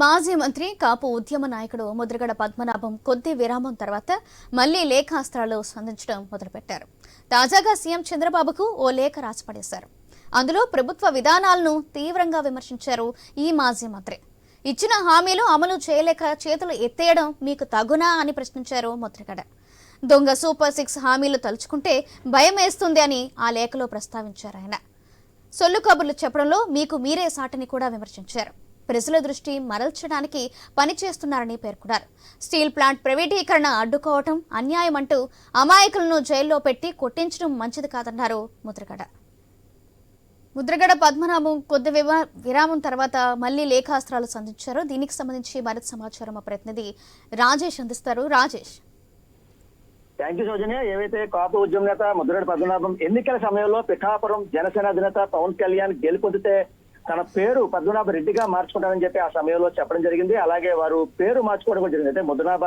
మాజీ మంత్రి కాపు ఉద్యమ నాయకుడు ముద్రగడ పద్మనాభం కొద్ది విరామం తర్వాత మళ్ళీ లేఖాస్త్రాలు స్పందించడం మొదలుపెట్టారు. తాజాగా సీఎం చంద్రబాబుకు ఓ లేఖ రాసిపడేశారు. అందులో ప్రభుత్వ విధానాలను తీవ్రంగా విమర్శించారు ఈ మాజీ మంత్రి. ఇచ్చిన హామీలు అమలు చేయలేక చేతులు ఎత్తేయడం మీకు తగునా అని ప్రశ్నించారు ముద్రగడ. దొంగ సూపర్ సిక్స్ హామీలు తలుచుకుంటే భయం వేస్తుంది అని ఆ లేఖలో ప్రస్తావించారు ఆయన. సొల్లు కబుర్లు చెప్పడంలో మీకు మీరే సాటని కూడా విమర్శించారు. ప్రజల దృష్టి మరల్చడానికి పనిచేస్తున్నారని పేర్కొన్నారు. స్టీల్ ప్లాంట్ ప్రైవేటీకరణ అడ్డుకోవటం అన్యాయం అంటూ అమాయకులను జైల్లో పెట్టి కొట్టించడం మంచిది కాదన్నారు ముద్రగడ. ముద్రగడ పద్మనాభం కొద్ది విరామం తర్వాత మళ్ళీ లేఖాస్త్రాలు సంధించారు. దీనికి సంబంధించి మరింత సమాచారం మా ప్రతినిధి రాజేష్ అందిస్తారు. రాజేష్. Thank you Soujanya. ఏవైతే కాపు ఉద్యమ నేత ముద్రగడ పద్మనాభం ఎన్నికల సమయంలో పిఠాపురం జనసేన అధినేత పవన్ కళ్యాణ్ గెలుపొందితే తన పేరు పద్మనాభ రెడ్డిగా మార్చుకుంటానని చెప్పి ఆ సమయంలో చెప్పడం జరిగింది. అలాగే వారు పేరు మార్చుకోవడం కూడా జరిగింది. అయితే ముద్రనాభ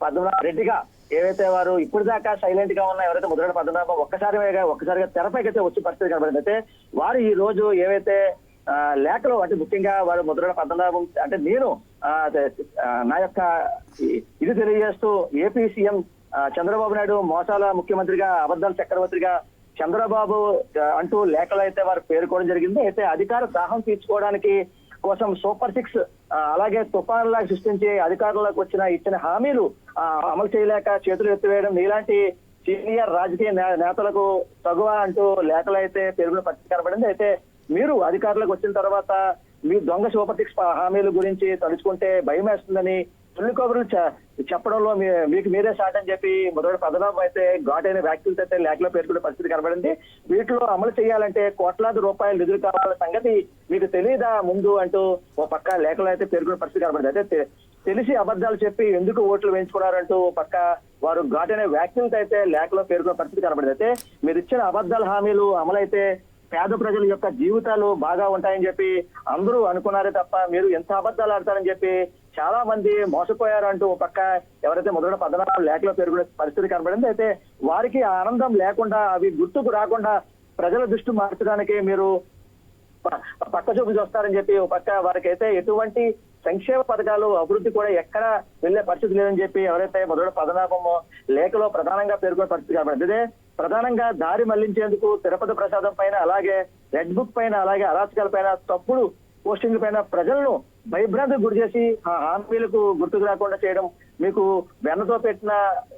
పద్మనాభ రెడ్డిగా ఏవైతే వారు ఇప్పుడు దాకా సైలెంట్గా ఉన్న ఎవరైతే ముద్రగడ పద్మనాభం ఒక్కసారిగా ఒక్కసారిగా తెరపైకి అయితే వచ్చి పరిస్థితి కనబడింది. అయితే వారు ఈ రోజు ఏవైతే లేఖలో అంటే ముఖ్యంగా వారు ముద్రగడ పద్మనాభం అంటే నేను నా యొక్క ఇది తెలియజేస్తూ ఏపీ సీఎం చంద్రబాబు నాయుడు మోసాల ముఖ్యమంత్రిగా అబద్ధాల చక్రవర్తిగా చంద్రబాబు అంటూ లేఖలు అయితే వారు పేర్కోవడం జరిగింది. అయితే అధికార దాహం తీర్చుకోవడానికి కోసం సూపర్ సిక్స్ అలాగే తుఫాన్ లాగా సృష్టించి అధికారంలోకి వచ్చిన ఇచ్చిన హామీలు అమలు చేయలేక చేతులు ఎత్తివేయడం ఇలాంటి సీనియర్ రాజకీయ నే- నేతలకు తగువ అంటూ లేఖలు అయితే పెరుగున పరిస్థితి కనబడింది. అయితే మీరు అధికారులకు వచ్చిన తర్వాత మీ దొంగ సూపర్ సిక్స్ హామీల గురించి తలుచుకుంటే భయం వేస్తుందని తొలి కబుర్లు చెప్పడంలో మీ- మీకు మీరే సాట్ అని చెప్పి మొదటి పదనాభం అయితే ఘాటైన వ్యాఖ్యలతో అయితే లేఖలో పేర్కొనే పరిస్థితి కనబడింది. వీటిలో అమలు చేయాలంటే కోట్లాది రూపాయలు నిధులు కావాలన్న సంగతి మీకు తెలియదా ముందు అంటూ ఓ పక్క లేఖలో అయితే పేర్కొనే పరిస్థితి కనబడింది. అయితే తెలిసి అబద్ధాలు చెప్పి ఎందుకు ఓట్లు వేయించుకున్నారంటూ పక్క వారు ఘాటైన వ్యాఖ్యలతో అయితే లేఖలో పేర్కొనే పరిస్థితి కనబడింది. అయితే మీరు ఇచ్చిన అబద్ధాల హామీలు అమలైతే పేద ప్రజల యొక్క జీవితాలు బాగా ఉంటాయని చెప్పి అందరూ అనుకున్నారే తప్ప మీరు ఎంత అబద్ధాలు ఆడతారని చెప్పి చాలా మంది మోసపోయారంటూ ఒక పక్క ఎవరైతే మొదట పద్నాలుగు లేఖలో పేర్కొనే పరిస్థితి కనబడింది అయితే వారికి ఆనందం లేకుండా అవి గుర్తుకు రాకుండా ప్రజల దృష్టి మార్చడానికి మీరు పక్క చూపు చూస్తారని చెప్పి ఒక పక్క వారికి అయితే ఎటువంటి సంక్షేమ పథకాలు అభివృద్ధి కూడా ఎక్కడ వెళ్ళే పరిస్థితి లేదని చెప్పి ఎవరైతే మొదటి పదనాపమో లేఖలో ప్రధానంగా పేర్కొనే పరిస్థితి కనబడింది. ఇదే ప్రధానంగా దారి మళ్ళించేందుకు తిరుపతి ప్రసాదం పైన అలాగే రెడ్ బుక్ పైన అలాగే అరాచకాల పైన తప్పుడు పోస్టింగ్ల పైన ప్రజలను భయభ్రాంతికి గురి చేసి ఆ హామీలకు గుర్తుకు రాకుండా చేయడం మీకు వెన్నతో పెట్టిన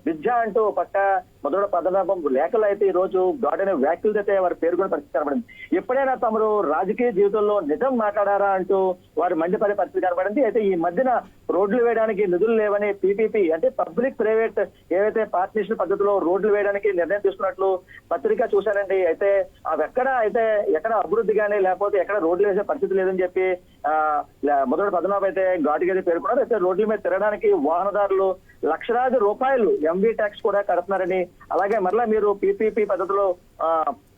విద్య అంటూ పక్క మొదట పదనాభం లేఖలు అయితే ఈ రోజు గాడైన వ్యాఖ్యలతో అయితే వారు పేర్కొనే పరిస్థితి కనబడింది. ఎప్పుడైనా తమరు రాజకీయ జీవితంలో నిజం మాట్లాడారా అంటూ వారు మండిపడే పరిస్థితి కనబడింది. అయితే ఈ మధ్యన రోడ్లు వేయడానికి నిధులు లేవని పీపీపీ అంటే పబ్లిక్ ప్రైవేట్ ఏవైతే పార్టీషన్ పద్ధతిలో రోడ్లు వేయడానికి నిర్ణయం తీసుకున్నట్లు పత్రిక చూశానండి. అయితే అవి ఎక్కడ అయితే ఎక్కడ అభివృద్ధి కానీ లేకపోతే ఎక్కడ రోడ్లు వేసే పరిస్థితి లేదని చెప్పి ఆ మొదటి పదనాభం అయితే ఘాటుగా అయితే పేర్కొన్నారు. అయితే రోడ్ల మీద తిరగడానికి వాహనదారులు లక్షలాది రూపాయలు ఎంవీ ట్యాక్స్ కూడా కడుతున్నారని అలాగే మరలా మీరు పీపీపీ పద్ధతిలో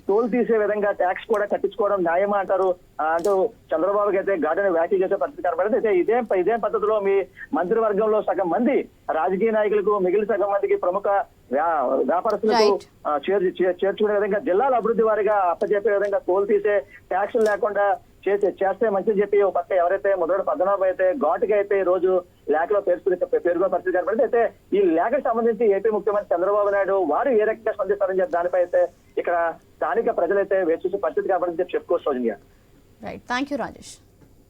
టోల్ తీసే విధంగా ట్యాక్స్ కూడా కట్టించుకోవడం న్యాయమా అంటారు? అంటూ చంద్రబాబుకి అయితే ఘాటైన వ్యాఖ్యలు చేసే పరిస్థితి కనబడింది. అయితే ఇదే ఇదే పద్ధతిలో మీ మంత్రివర్గంలో సగం మంది రాజకీయ నాయకులకు మిగిలిన సగం మందికి ప్రముఖ వ్యా- వ్యాపారస్తులకు చేర్చుకునే విధంగా జిల్లాల అభివృద్ధి వారిగా అప్పచెప్పే విధంగా టోల్ తీసే ట్యాక్సులు లేకుండా చేస్తే చేస్తే మంచిది చెప్పి ఒక పక్క ఎవరైతే మొదటి పద్మనాభం అయితే ఘాటుగా అయితే ఈ రోజు లేఖలో పేర్కొనే పేరుగా పరిస్థితి కనబడింది అయితే ఈ లేఖకు సంబంధించి ఏపీ ముఖ్యమంత్రి చంద్రబాబు నాయుడు వారు ఏ రకంగా స్పందిస్తారని చెప్పి దానిపై అయితే ఇక్కడ స్థానిక ప్రజలైతే వేచి పరిస్థితి కాబట్టి చెప్పుకోవచ్చు రైట్ థ్యాంక్ యూ రాజేష్